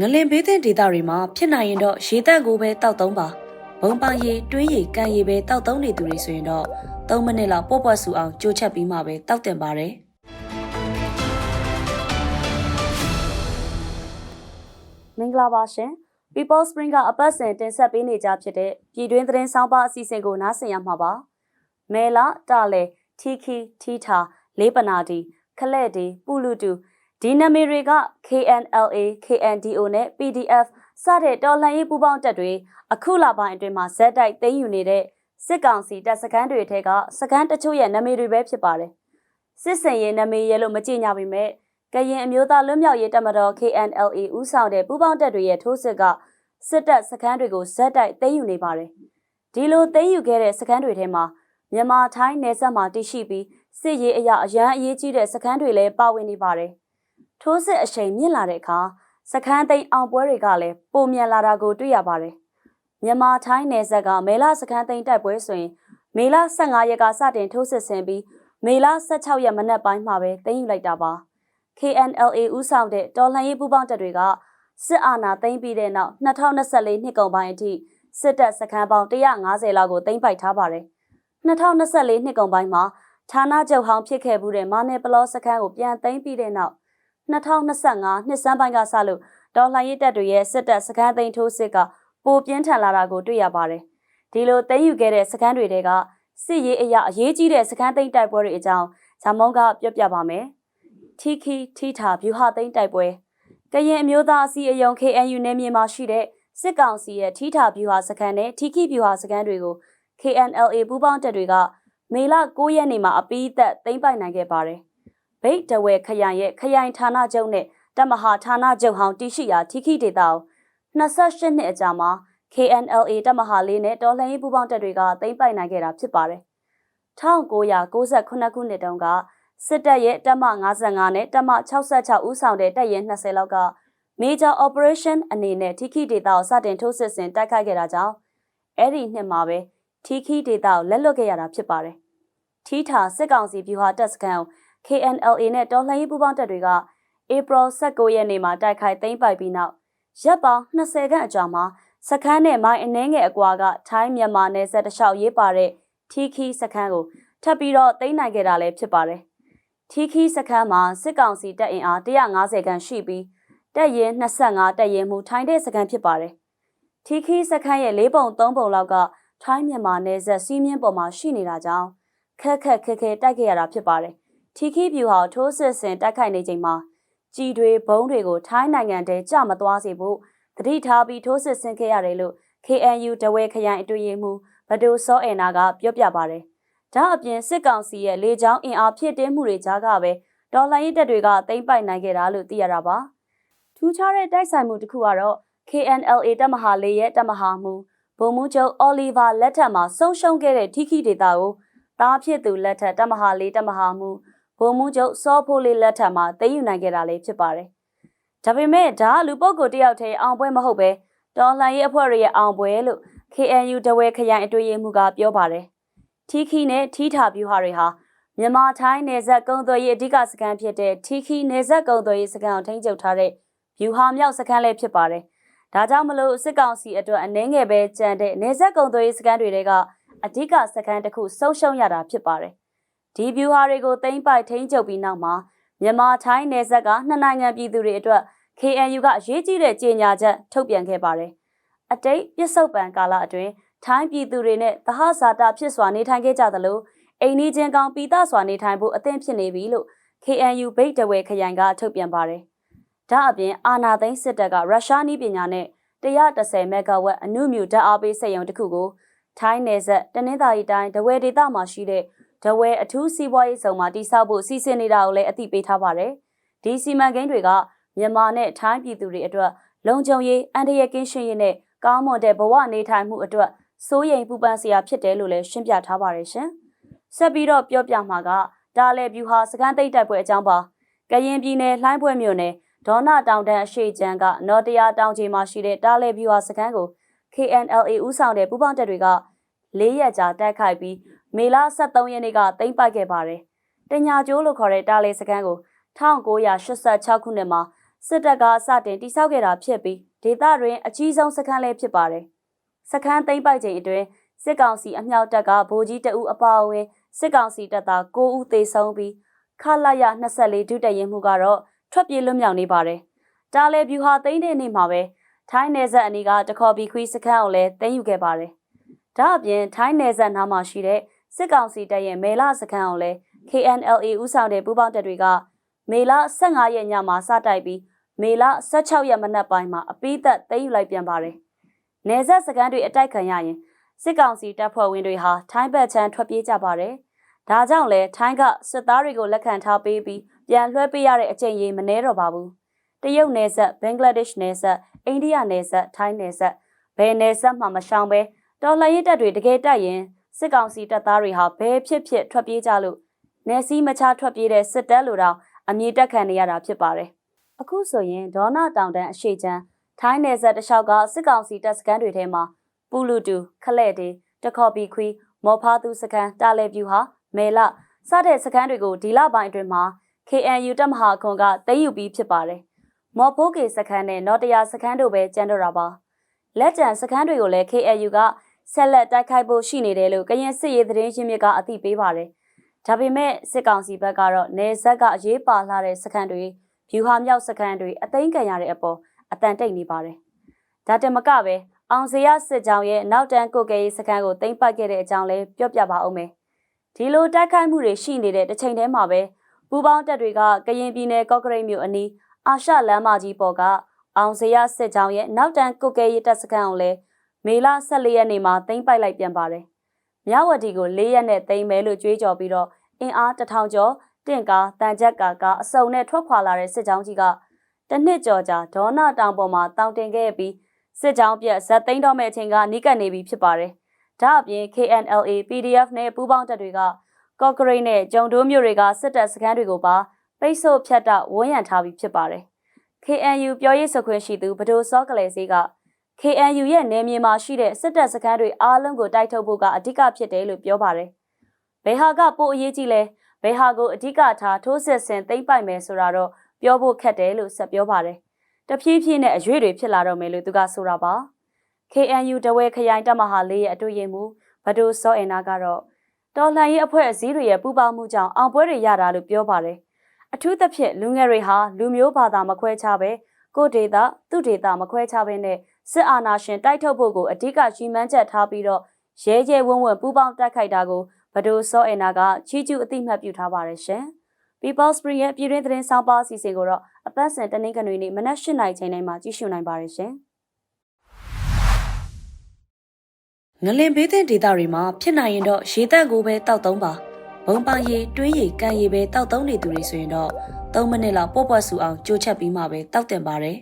ငလင်ဘေးသင့်ဒေသတွေမှာဖြစ်နိုင်ရင်တော့ရေတက်ကိုပဲတောက်သုံးပါဘုံပန်းရေတွင်းရေကန်ရေပဲတောက်သုံးနေသူတွေဆိုရင်တော့3မိနစ်လောက်ပေါ့ပွက်ဆူအောင်ကြိုချက်ပြီးမှပဲတောက်တင်ပါတယ်မင်္ဂလာပါရှင် People Spring ကအပတ်စဉ်တင်ဆက်ပေးနေကြဖြစ်တဲ့ပြည်တွင်းသတင်းဆောင်ပါအစီအစဉ်ကိုနားဆင်ရမှာပါမဲလာတာလေထီခီထီထာလေးပနာဒီခလက်ဒီပူလူတူ ဒီနမီတွေက KNLA KNDO နဲ့ PDF စတဲ့တော်လှန်ရေးပူးပေါင်းတပ်တွေအခုလပိုင်းအတွင်းမှာဇက်တိုက်သိမ်းယူနေတဲ့စစ်ကောင်စီတပ်စခန်းတွေထဲကစခန်းတချို့ရဲ့နာမည်တွေပဲဖြစ်ပါတယ်စစ်စင်ရေးနာမည်ရဲလို့မကြည့်ညာပေမဲ့ကရင်အမျိုးသားလွတ်မြောက်ရေးတပ်မတော် KNLA ဦးဆောင်တဲ့ပူးပေါင်းတပ်တွေရဲ့ထိုးစစ်ကစစ်တပ်စခန်းတွေကိုဇက်တိုက်သိမ်းယူနေပါတယ်ဒီလိုသိမ်းယူခဲ့တဲ့စခန်းတွေထဲမှာမြန်မာထိုင်းနယ်စပ်မှာတည်ရှိပြီးစစ်ရေးအရာအရန်အရေးကြီးတဲ့စခန်းတွေလည်းပါဝင်နေပါတယ်။ ထိုးစစ်အရှိန်မြင့်လာတဲ့အခါစခန်းသိမ်းအောင်ပွဲတွေကလည်းပုံမြန်လာတာကိုတွေ့ရပါတယ်။မြန်မာထိုင်းနယ်စပ်ကမေလစခန်းသိမ်းတိုက်ပွဲဆိုရင်မေလ15ရက်ကစတင်ထိုးစစ်ဆင်ပြီးမေလ16ရက်မနက်ပိုင်းမှာပဲသိမ်းယူလိုက်တာပါ။ KNLA ဦးဆောင်တဲ့တော်လှန်ရေးပူးပေါင်းတပ်တွေကစစ်အာဏာသိမ်းပြီးတဲ့နောက်2024နှစ်ကုန်ပိုင်းအထိစစ်တပ်စခန်းပေါင်း150လောက်ကိုသိမ်းပိုက်ထားပါတယ်။2024နှစ်ကုန်ပိုင်းမှာဌာနချုပ်ဟောင်းဖြစ်ခဲ့မှုတဲ့မာနယ်ပလောစခန်းကိုပြန်သိမ်းပြီးတဲ့နောက် 2025နှစ်စန်းပိုင်းကစလို့ဒေါ်လှန်ရေးတပ်တွေရဲ့စစ်တပ်စခန်းသိမ်းထိုးစစ်ကပိုပြင်းထန်လာတာကိုတွေ့ရပါတယ်။ဒီလိုသိမ်းယူခဲ့တဲ့စခန်းတွေတဲကစစ်ရေးအရာအရေးကြီးတဲ့စခန်းသိမ်းတိုက်ပွဲတွေအကြောင်းဇာမုံကပြောပြပါမယ်။ထီခီထီထာဗျူဟာသိမ်းတိုက်ပွဲကရင်အမျိုးသားအစည်းအရုံး KNU နယ်မြေမှာရှိတဲ့စစ်ကောင်စီရဲ့ထီထာဗျူဟာစခန်းနဲ့ထီခီဗျူဟာစခန်းတွေကို KNLA ပူးပေါင်းတပ်တွေကမေလ9ရက်နေ့မှာအပီးသက်သိမ်းပိုက်နိုင်ခဲ့ပါတယ်။ ဗိတ်တဝဲခရိုင်ရဲ့ခရိုင်ဌာနချုပ်နဲ့တမဟာဌာနချုပ်ဟောင်းတရှိရာထိခိဒေတာကို28နှစ်အကြာမှာ KNLA တမဟာလေးနဲ့တော်လှန်ရေးပူးပေါင်းတပ်တွေကသိမ်းပိုက်နိုင်ခဲ့တာဖြစ်ပါတယ်။1998ခုနှစ်တုန်းကစစ်တပ်ရဲ့တပ်မ55နဲ့တပ်မ66ဦးဆောင်တဲ့တပ်ရဲ20လောက်က Major Operation အနေနဲ့ထိခိဒေတာကိုစတင်ထိုးစစ်ဆင်တိုက်ခိုက်ခဲ့တာကြောင့်အဲ့ဒီနှစ်မှာပဲထီခီဒေတာကိုလက်လွတ်ခဲ့ရတာဖြစ်ပါတယ်။ထီထာစစ်ကောင်စီဗျူဟာတပ်စခန်းကို KNLA နဲ့တော်လှန်ရေးပူးပေါင်းတပ်တွေကဧပြီ19ရက်နေ့မှာတိုက်ခိုက်သိမ်းပိုက်ပြီးနောက်ရပ်ပေါင်း20ခန့်အကြာမှာစခန်းနဲ့မိုင်းအနှဲငယ်အကွာကထိုင်းမြန်မာနယ်စပ်တလျှောက်ရေးပါတဲ့ထီခီစခန်းကိုထပ်ပြီးတော့သိမ်းနိုင်ခဲ့တာလည်းဖြစ်ပါတယ်။ထီခီစခန်းမှာစစ်ကောင်စီတပ်အင်အား150ခန့်ရှိပြီးတပ်ရင်း25တပ်ရင်းမှုထိုင်းတဲ့စခန်းဖြစ်ပါတယ်။ထီခီစခန်းရဲ့၄ပုံ၃ပုံလောက်ကထိုင်းမြန်မာနယ်စပ်စီးမြင့်ပေါ်မှာရှိနေတာကြောင့်ခက်ခက်ခဲခဲတိုက်ခဲ့ရတာဖြစ်ပါတယ်။ ထီခီပြူဟာထိုးစစ်ဆင်တိုက်ခိုက်နေချိန်မှာကြည်တွေဘုံတွေကိုထိုင်းနိုင်ငံထဲကြမသွားစေဖို့တတိထားပြီးထိုးစစ်ဆင်ခဲ့ရတယ်လို့ KNU တဝဲခရိုင်အတွင်းရေးမှူးဘဒိုစောအင်နာကပြောပြပါတယ်။ဒါအပြင်စစ်ကောင်စီရဲ့လေကြောင်းအင်အားဖြည့်တင်းမှုတွေကြားကပဲဒေါ်လာရေးတပ်တွေကသိမ်းပိုက်နိုင်ခဲ့တာလို့သိရတာပါ။ထူးခြားတဲ့တိုက်ဆိုင်မှုတစ်ခုကတော့ KNLA တပ်မဟာလေးရဲ့တပ်မဟာမှုဗိုလ်မှူးချုပ်အော်လီဗာလက်ထက်မှာဆုံးရှုံးခဲ့တဲ့ထိခိဒေတာကိုတားဖြစ်သူလက်ထက်တမဟာလေးတမဟာမှု ဗိုလ်မှူးချုပ်စောဖိုးလေးလက်ထက်မှာသိမ်းယူနိုင်ခဲ့တာလေးဖြစ်ပါတယ်။ဒါပေမဲ့ဒါလူပုဂ္ဂိုလ်တယောက်တည်းအောင်ပွဲမဟုတ်ပဲတော်လှန်ရေးအဖွဲ့တွေရဲ့အောင်ပွဲလို့ KNU တဝဲခရိုင်အတွေ့အမှုကပြောပါတယ်။ထီခီနဲ့ထီထာဗျူဟာတွေဟာမြန်မာထိုင်းနယ်စပ်ကုန်းသွယ်ရေးအဓိကစခန်းဖြစ်တဲ့ထီခီနယ်စပ်ကုန်းသွယ်ရေးစခန်းကိုထိန်းချုပ်ထားတဲ့ဗျူဟာမြောက်စခန်းလေးဖြစ်ပါတယ်။ဒါကြောင့်မလို့စစ်ကောင်စီအတွက်အနှင်းငယ်ပဲကြံတဲ့နေဆက်ကုံသွေးစကန်တွေကအဓိကစကန်တစ်ခုဆုံးရှုံးရတာဖြစ်ပါတယ်။ ဒီဗျူဟာတွေကိုသိမ်းပိုက်ထိန်းချုပ်ပြီးနောက်မှာမြန်မာထိုင်းနယ်စပ်ကနှစ်နိုင်ငံပြည်သူတွေအတွက် KNU ကအရေးကြီးတဲ့ကြေညာချက်ထုတ်ပြန်ခဲ့ပါတယ်။အတိတ်ပြစ္ဆုတ်ပံကာလအတွင်းထိုင်းပြည်သူတွေနဲ့သဟဇာတာဖြစ်စွာနေထိုင်ခဲ့ကြသလိုအိမ်နီးချင်းကောင်ပိသစွာနေထိုင်ဖို့အသင့်ဖြစ်နေပြီလို့ KNU ဗိတ်တဝဲခရိုင်ကထုတ်ပြန်ပါတယ်။ဒါအပြင်အာနာသိန်းစစ်တပ်ကရုရှားနည်းပညာနဲ့130မဂါဝက်အနုမြူဓာတ်အားပေးစက်ရုံတစ်ခုကိုထိုင်းနယ်စပ်တနင်္သာရီတိုင်းဒဝဲဒေသမှာရှိတဲ့ ဒဝဲအထူးစီးပွားရေးဆောင်မှာတိစောက်ဖို့စီစဉ်နေတာကိုလည်းအသိပေးထားပါတယ်။ဒီစီမံကိန်းတွေကမြန်မာနဲ့ထိုင်းပြည်သူတွေအတွက်လုံခြုံရေးအန္တရာယ်ကင်းရှင်းရေးနဲ့ကောင်းမွန်တဲ့ဘဝနေထိုင်မှုအတွက်စိုးရိမ်ပူပန်စရာဖြစ်တယ်လို့လည်းရှင်းပြထားပါတယ်ရှင်။ဆက်ပြီးတော့ပြောပြမှာကဒါလည်းဗျူဟာစကန်သိပ်တိုက်ပွဲအကြောင်းပါ။ကရင်ပြည်နယ်လှိုင်းပွဲမြို့နယ်ဒေါနာတောင်တန်းအရှိချမ်းကနော်တရာတောင်ကြီးမှာရှိတဲ့တားလေဗျူဟာစခန်းကို KNLA ဦးဆောင်တဲ့ပူးပေါင်းတပ်တွေက၄ရက်ကြာတိုက်ခိုက်ပြီး မေလ23ရက်နေ့ကသိမ်းပိုက်ခဲ့ပါတယ်။တညာကျိုးလို့ခေါ်တဲ့တားလေစခန်းကို1986ခုနှစ်မှာစစ်တပ်ကစတင်တိစောက်ခဲ့တာဖြစ်ပြီးဒေသတွင်အကြီးဆုံးစခန်းလည်းဖြစ်ပါတယ်။စခန်းသိမ်းပိုက်ချိန်အတွင်းစစ်ကောင်စီအမြောက်တပ်ကဗိုလ်ကြီးတအုပ်အပါအဝင်စစ်ကောင်စီတပ်သား9ဦးသေဆုံးပြီးခလာရ24ဒုတရင်မှုကတော့ထွက်ပြေးလွတ်မြောက်နေပါတယ်။တားလေဗျူဟာသိမ်းတဲ့နေ့မှာပဲထိုင်းနယ်စပ်အနီးကတခေါ်ဘီခွီစခန်းကိုလည်းသိမ်းယူခဲ့ပါတယ်။ဒါအပြင်ထိုင်းနယ်စပ်နားမှာရှိတဲ့ စစ်ကောင်စီတပ်ရဲ့မေလစခန်းကိုလည်း KNLA ဦးဆောင်တဲ့ပူးပေါင်းတပ်တွေကမေလ15ရက်ညမှာစတိုက်ပြီးမေလ16ရက်မနက်ပိုင်းမှာအပိသက်သိမ်းယူလိုက်ပြန်ပါတယ်။နယ်စပ်စခန်းတွေအတိုက်ခံရရင်စစ်ကောင်စီတပ်ဖွဲ့ဝင်တွေဟာထိုင်းဘက်ချမ်းထွက်ပြေးကြပါတယ်။ဒါကြောင့်လဲထိုင်းကစစ်သားတွေကိုလက်ခံထားပေးပြီးပြန်လွှဲပေးရတဲ့အချိန်ကြီးမနှဲတော့ပါဘူး။တရုတ်နယ်စပ်၊ဘင်္ဂလားဒေ့ရှ်နယ်စပ်၊အိန္ဒိယနယ်စပ်၊ထိုင်းနယ်စပ်ဘယ်နယ်စပ်မှမရှောင်ပဲတော်လှန်ရေးတပ်တွေတကယ်တိုက်ရင် စစ်ကောင်စီတပ်သားတွေဟာဘယ်ဖြစ်ဖြစ်ထွက်ပြေးကြလို့နယ်စည်းမချထွက်ပြေးတဲ့စစ်တပ်လိုတောင်အမြင့်တက်ခံနေရတာဖြစ်ပါတယ်။အခုဆိုရင်ဒေါနာတောင်တန်းအရှိချမ်းထိုင်းနယ်စပ်တလျှောက်ကစစ်ကောင်စီတပ်စခန်းတွေထဲမှာပူလူတူခလက်တေတခေါ်ပီခွီမော်ဖာသူစခန်းတာလေပြူဟာမဲလစတဲ့စခန်းတွေကိုဒီလပိုင်းအတွင်းမှာ KNU တပ်မဟာခွန်ကသိမ်းယူပြီးဖြစ်ပါတယ်။မော်ဖိုးကေစခန်းနဲ့နော်တရာစခန်းတို့ပဲကျန်တော့တာပါ။လက်ကျန်စခန်းတွေကိုလည်း KNU က ဆက်လက်တိုက်ခိုက်ဖို့ရှိနေတယ်လို့ကရင်စစ်ရေးသတင်းရင်းမြစ်ကအသိပေးပါတယ်။ဒါပေမဲ့စစ်ကောင်စီဘက်ကတော့နေဆက်ကအရေးပါလာတဲ့စခန်းတွေဖြူဟာမြောက်စခန်းတွေအသိမ်းခံရတဲ့အပေါ်အတန်တိတ်နေပါတယ်။ဒါတမကပဲအောင်စရစစ်ကြောင်းရဲ့နောက်တန်းကုတ်ကဲရေးစခန်းကိုသိမ်းပိုက်ခဲ့တဲ့အကြောင်းလည်းပြောပြပါအောင်မယ်။ဒီလိုတိုက်ခိုက်မှုတွေရှိနေတဲ့တစ်ချိန်တည်းမှာပဲပူပေါင်းတပ်တွေကကရင်ပြည်နယ်ကော့ကရိတ်မြို့အနီးအာရှလမ်းမကြီးပေါ်ကအောင်စရစစ်ကြောင်းရဲ့နောက်တန်းကုတ်ကဲရေးတပ်စခန်းကိုလည်း မေလ14ရက်နေ့မှာသိမ်းပိုက်လိုက်ပြန်ပါတယ်။မြဝတီကို၄ရက်နဲ့သိမ်းမယ်လို့ကြွေးကြော်ပြီးတော့အင်အားတစ်ထောင်ကျော်တင့်ကားတန်ချက်ကာကအစုံနဲ့ထွက်ခွာလာတဲ့စစ်ကြောင်းကြီးကတစ်နှစ်ကျော်ကြာဒေါနာတောင်ပေါ်မှာတောင်တင်ခဲ့ပြီးစစ်ကြောင်းပြက်ဇက်သိမ်းတော့မဲ့အချိန်ကနီးကပ်နေပြီဖြစ်ပါတယ်။ဒါအပြင် KNLA PDF နဲ့ပူးပေါင်းတပ်တွေကကော့ဂရိတ်နဲ့ဂျုံတိုးမြို့တွေကစစ်တပ်စခန်းတွေကိုပါပိတ်ဆို့ဖြတ်တောက်ဝန်းရံထားပြီးဖြစ်ပါတယ်။ KNU ပြောရေးဆိုခွင့်ရှိသူဗဒိုစောကလေးစေးက KNU ရဲ့နယ်မြေမှာရှိတဲ့စစ်တပ်စခန်းတွေအားလုံးကိုတိုက်ထုတ်ဖို့ကအဓိကဖြစ်တယ်လို့ပြောပါတယ်။ဘယ်ဟာကပိုအရေးကြီးလဲဘယ်ဟာကိုအဓိကထားထိုးစစ်ဆင်သိမ့်ပိုက်မယ်ဆိုတာတော့ပြောဖို့ခက်တယ်လို့ဆက်ပြောပါတယ်။တဖြည်းဖြည်းနဲ့အရွေတွေဖြစ်လာတော့မယ်လို့သူကဆိုတာပါ။ KNU တဝဲခရိုင်တပ်မဟာလေးရဲ့အတွေ့အကြုံမူဘဒိုစောအင်နာကတော့တော်လှန်ရေးအဖွဲ့အစည်းတွေရဲ့ပူးပေါင်းမှုကြောင့်အောင်ပွဲတွေရတာလို့ပြောပါတယ်။အထူးသဖြင့်လူငယ်တွေဟာလူမျိုးဘာသာမခွဲခြားပဲကိုဒေတာသူဒေတာမခွဲခြားဘဲနဲ့ စစ်အာဏာရှင်တိုက်ထုတ်ဖို့ကိုအဓိကရှိမှန်းချက်ထားပြီးတော့ရဲရဲဝံ့ဝံ့ပူးပေါင်းတိုက်ခိုက်တာကိုဘဒိုစောအင်နာကချီးကျူးအသိမှတ်ပြုထားပါတယ်ရှင်။ People Spring ရဲ့ပြည်တွင်းသတင်းဆောင်ပါအစီအစဉ်ကိုတော့အပတ်စဉ်တနင်္ဂနွေနေ့မနက်၈နာရီချိန်တိုင်းမှာကြည့်ရှုနိုင်ပါတယ်ရှင်။ငလင်ဘေးတဲ့ဒေသတွေမှာဖြစ်နိုင်ရင်တော့ရေတက်ကိုပဲတောက်သုံးပါဘုံပန်းရီတွင်းရီကန်ရီပဲတောက်သုံးနေသူတွေဆိုရင်တော့3မိနစ်လောက်ပေါ့ပေါ့ဆူအောင်ကြိုချက်ပြီးမှပဲတောက်တင်ပါတယ်